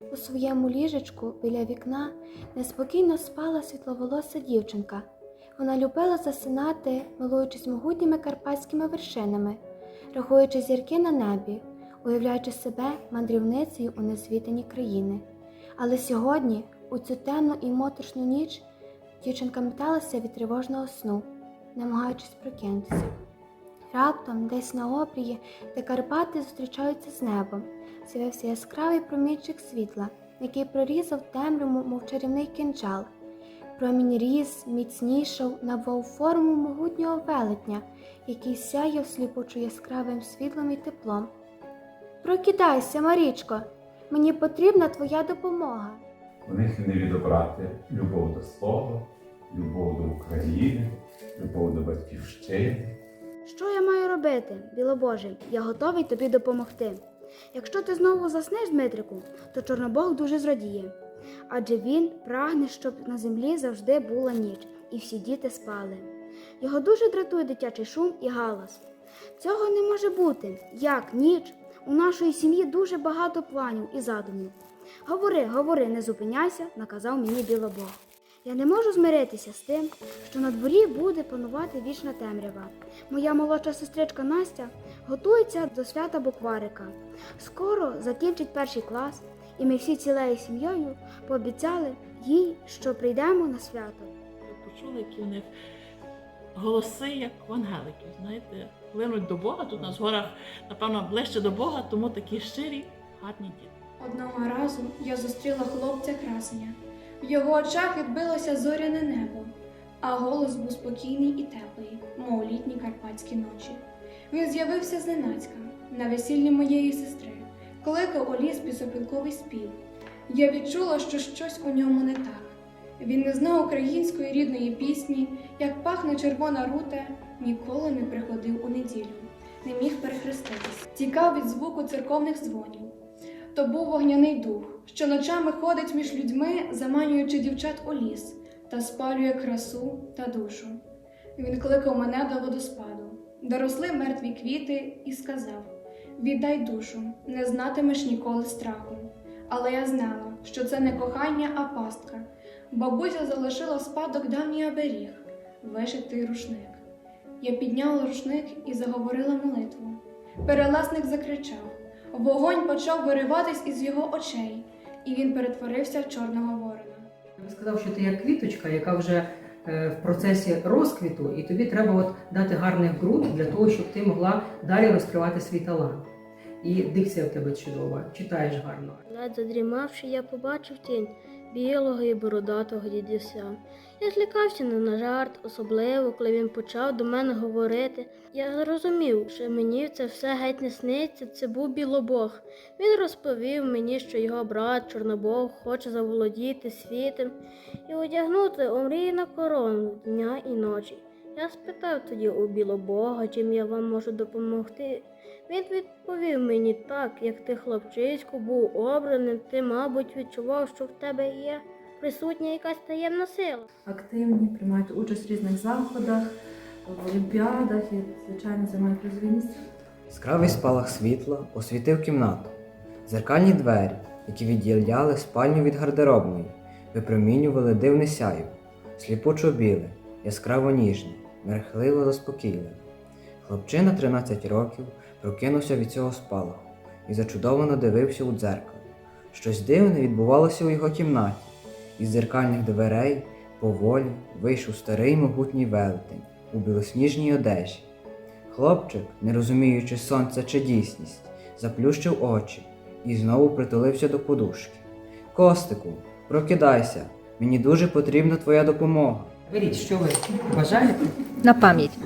У своєму ліжечку біля вікна неспокійно спала світловолоса дівчинка. Вона любила засинати, милуючись могутніми карпатськими вершинами, рахуючи зірки на небі, уявляючи себе мандрівницею у несвітані країни. Але сьогодні, у цю темну і моторшну ніч, дівчинка металася від тривожного сну, намагаючись прокинутися. Раптом, десь на обрії, де Карпати зустрічаються з небом, з'явився яскравий промінчик світла, який прорізав темряву, мов чарівний кинджал. Промінь ріс, міцнішав, набув форму могутнього велетня, який сяяв сліпучо яскравим світлом і теплом. Прокидайся, Марічко, мені потрібна твоя допомога. У них не відобрати любов до слова, любов до України, любов до батьківщини. Що я маю робити, білобоже? Я готовий тобі допомогти. Якщо ти знову заснеш, Дмитрику, то Чорнобог дуже зрадіє. Адже він прагне, щоб на землі завжди була ніч, і всі діти спали. Його дуже дратує дитячий шум і галас. Цього не може бути. Як ніч? У нашої сім'ї дуже багато планів і задумів. Говори, говори, не зупиняйся, наказав мені білобог. Я не можу змиритися з тим, що на дворі буде панувати вічна темрява. Моя молодша сестричка Настя готується до свята букварика. Скоро закінчить перший клас, і ми всі цілею сім'єю пообіцяли їй, що прийдемо на свято. почули, які в них голоси, як у ангеликів, знаєте, линуть до Бога. Тут у нас в горах, напевно, ближче до Бога, тому такі щирі, гарні діти. Одного разу я зустріла хлопця красення. В його очах відбилося зоряне небо, а голос був спокійний і теплий, мов літні карпатські ночі. Він з'явився зненацька на весіллі моєї сестри, кликав у ліс пісопілковий спів. Я відчула, що щось у ньому не так. Він не знав української рідної пісні, як пахне червона рута, ніколи не приходив у неділю, не міг перехреститись, тікав від звуку церковних дзвонів. То був вогняний дух, що ночами ходить між людьми, заманюючи дівчат у ліс та спалює красу та душу. Він кликав мене до водоспаду, де росли мертві квіти, і сказав: Віддай душу, не знатимеш ніколи страху. Але я знала, що це не кохання, а пастка. Бабуся залишила спадок давній оберіг, вишитий рушник. Я підняла рушник і заговорила молитву. Переласник закричав. Вогонь почав вириватись із його очей, і він перетворився в чорного ворона. Я би сказав, що ти як квіточка, яка вже е, в процесі розквіту, і тобі треба от дати гарний ґрунт для того, щоб ти могла далі розкривати свій талант. І дикція в тебе чудова, читаєш гарно. Ледь задрімавши, я побачив тінь білого і бородатого дідуся. Я злякався не на жарт, особливо, коли він почав до мене говорити. Я зрозумів, що мені це все геть не сниться, це був білобог. Він розповів мені, що його брат Чорнобог хоче заволодіти світом і одягнути омрійну корону дня і ночі. Я спитав тоді у білобога, чим я вам можу допомогти. Він відповів мені так, як ти, хлопчисько, був обраним, ти, мабуть, відчував, що в тебе є присутня якась таємна сила. активні, приймають участь в різних заходах, в олімпіадах і, звичайно, займають призові місця. Яскравий спалах світла освітив кімнату. Зеркальні двері, які відділяли спальню від гардеробної, випромінювали дивне сяйво, сліпучо біле, яскраво ніжне, мерехливо заспокійливе. Хлопчина 13 років прокинувся від цього спалаху і зачудовано дивився у дзеркало. Щось дивне відбувалося у його кімнаті. Із дзеркальних дверей поволі вийшов старий могутній велетень у білосніжній одежі. Хлопчик, не розуміючи сонця чи дійсність, заплющив очі і знову притулився до подушки. Костику, прокидайся, мені дуже потрібна твоя допомога. Беріть, що ви бажаєте? На пам'ять.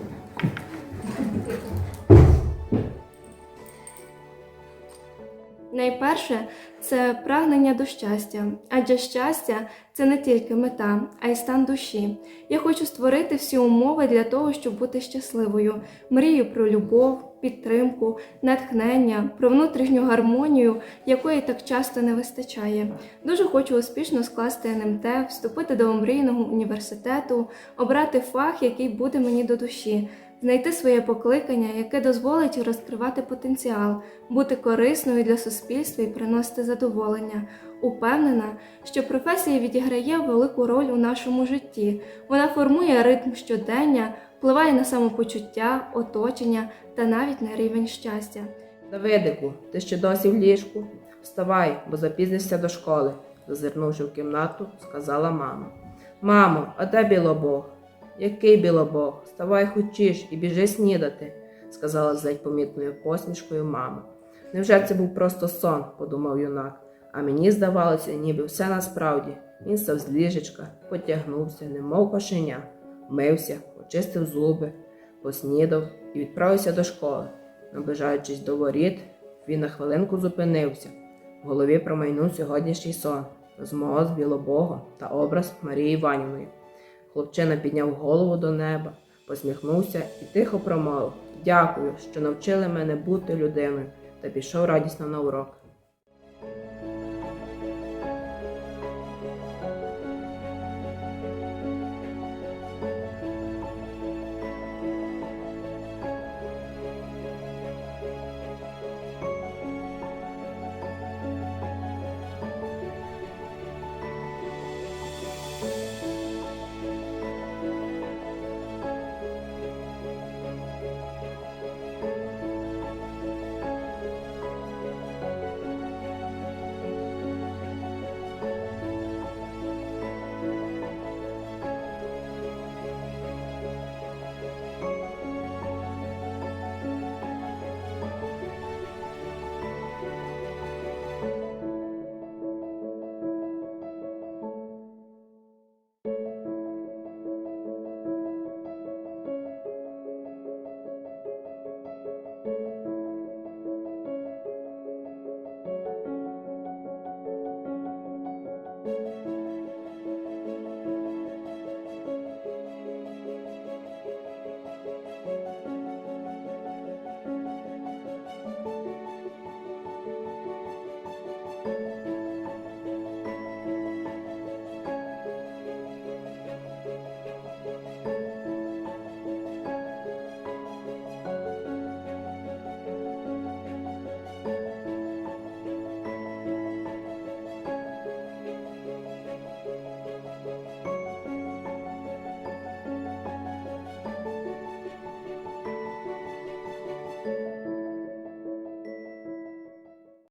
Найперше це прагнення до щастя, адже щастя це не тільки мета, а й стан душі. Я хочу створити всі умови для того, щоб бути щасливою. Мрію про любов, підтримку, натхнення, про внутрішню гармонію, якої так часто не вистачає. Дуже хочу успішно скласти НМТ, вступити до омрійного університету, обрати фах, який буде мені до душі. Знайти своє покликання, яке дозволить розкривати потенціал, бути корисною для суспільства і приносити задоволення. Упевнена, що професія відіграє велику роль у нашому житті. Вона формує ритм щодення, впливає на самопочуття, оточення та навіть на рівень щастя. Давидику, ти ще досі в ліжку? Вставай, бо запізнишся до школи, зазирнувши в кімнату, сказала мама. Мамо, а де білобог? Який білобог? Вставай хочеш і біжи снідати, сказала з ледь помітною посмішкою мама. Невже це був просто сон, подумав юнак, а мені здавалося, ніби все насправді. Він став з ліжечка, потягнувся, немов кошеня, мився, очистив зуби, поснідав і відправився до школи. Наближаючись до воріт, він на хвилинку зупинився. В голові промайнув сьогоднішній сон, розмова з білобогом та образ Марії Іванівної. Хлопчина підняв голову до неба, посміхнувся і тихо промовив Дякую, що навчили мене бути людиною, та пішов радісно на урок.